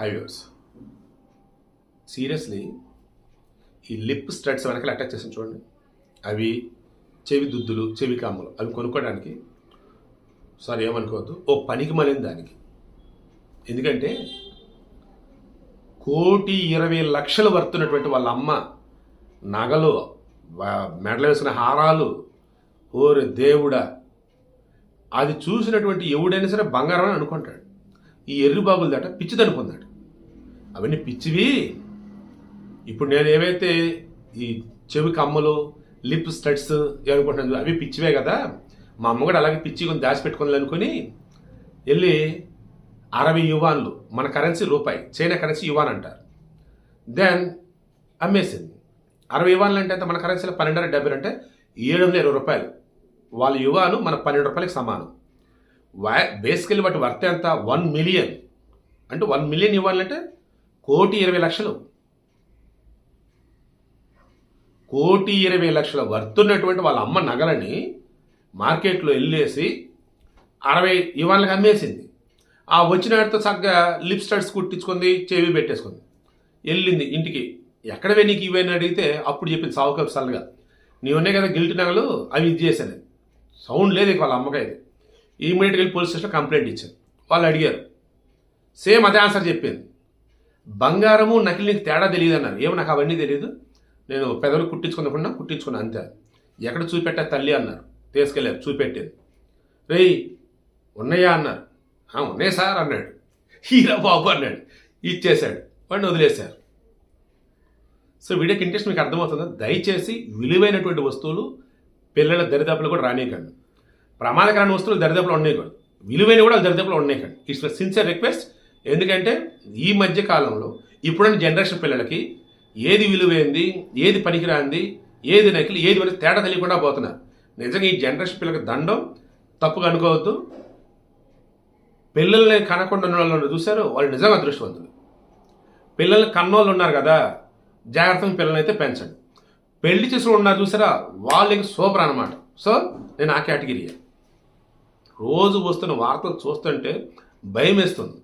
Highways seriously ఈ lip studs వెనకాల attach చేసిన చూడండి. అవి చెవి దుద్దులు చెవి కాములు అవి కొనుక్కోవడానికి సారీ ఏమనుకోవద్దు ఓ పనికి మళ్ళిన దానికి. ఎందుకంటే కోటి ఇరవై లక్షలు వర్తున్నటువంటి వాళ్ళ అమ్మ నగలు వా- మెడలు వేసిన హారాలు ఓరి దేవుడా అది చూసినటువంటి ఎవడైనా సరే బంగారం అని అనుకుంటాడు. ఈ ఎర్రి దాట పిచ్చిదని పొందాడు. అవన్నీ పిచ్చివి. ఇప్పుడు నేను ఏవైతే ఈ చెవి కమ్మలు లిప్ స్టడ్స్ అనుకుంటున్నాను అవి పిచ్చివే కదా. మా అమ్మ కూడా అలాగే పిచ్చి కొన్ని దాచిపెట్టుకుందని అనుకుని వెళ్ళి అరవై యువాన్లు మన కరెన్సీ రూపాయి చైనా కరెన్సీ యువాన్ అంటారు. దెన్ అమ్మేసింది. అరవై యువాన్లు అంటే ఎంత? మన కరెన్సీలో పన్నెండు డెబ్బై అంటే ఏడు వందల ఇరవై రూపాయలు. వాళ్ళ యువాను మన పన్నెండు రూపాయలకి సమానం. వా బేసికలీ వాటి వర్త్ ఎంత? One million. అంటే వన్ మిలియన్ ఇవ్వాలంటే కోటి ఇరవై లక్షలు. కోటి ఇరవై లక్షల వర్తున్నటువంటి వాళ్ళ అమ్మ నగలని మార్కెట్లో వెళ్ళేసి అరవై ఇవాళకి అమ్మేసింది. ఆ వచ్చిన వాటితో చక్కగా లిప్ స్టడ్స్ కుట్టించుకుంది చెవి పెట్టేసుకుంది. వెళ్ళింది ఇంటికి. ఎక్కడ నీకు ఇవన్నీ అడిగితే అప్పుడు చెప్పింది సావుకపు సల్గా నీ ఉన్నాయి కదా గిల్ట్ నగలు? అవి ఇది చేశాను. సౌండ్ లేదు ఇక వాళ్ళ అమ్మకాయ ఇమీడియట్గా వెళ్ళి పోలీస్ స్టేషన్లో కంప్లైంట్ ఇచ్చాను వాళ్ళు అడిగారు. సేమ్ అదే ఆన్సర్ చెప్పింది. బంగారము నకిలీ నీకు తేడా తెలియదు అన్నారు. ఏమో నాకు అవన్నీ తెలియదు నేను పెదవులు కుట్టించుకున్నప్పుడు కుట్టించుకున్నా అంతే ఎక్కడ చూపెట్టా తల్లి అన్నారు. తీసుకెళ్ళారు చూపెట్టేది. రేయ్ ఉన్నాయా అన్నారు. ఉన్నాయి సార్ అన్నాడు. హీరా బాబు అన్నాడు. ఇచ్చేశాడు. వాడిని వదిలేశారు. సో వీడియోకి ఇంట్రెస్ట్ మీకు అర్థమవుతుందా? దయచేసి విలువైనటువంటి వస్తువులు పిల్లల దరిదాపులు కూడా రానియకండి. ప్రమాదకరమైన వస్తువులు దర్దపులో ఉన్నాయి కూడా. విలువైన కూడా దరిదాపులు ఉండేయకండి ఇట్స్ సిన్సియర్ రిక్వెస్ట్ ఎందుకంటే ఈ మధ్య కాలంలో ఇప్పుడున్న జనరేషన్ పిల్లలకి ఏది విలువైంది ఏది పనికిరాంది ఏది నకిలి ఏది వరకు తేడా తెలియకుండా పోతున్నారు. నిజంగా ఈ జనరేషన్ పిల్లలకి దండం తప్పుగా అనుకోవద్దు. పిల్లల్ని కనకుండా ఉన్న వాళ్ళు చూశారు వాళ్ళు నిజంగా అదృష్టవంతులు. పిల్లల్ని కన్నోళ్ళు ఉన్నారు కదా జాగ్రత్తగా పిల్లల్ని అయితే పెంచండి. పెళ్ళి చేసిన ఉన్నారు చూసారా? వాళ్ళకి సూపర్ అనమాట సో నేను ఆ కేటగిరీ రోజు వస్తున్న వార్తలు చూస్తుంటే భయం వేస్తుంది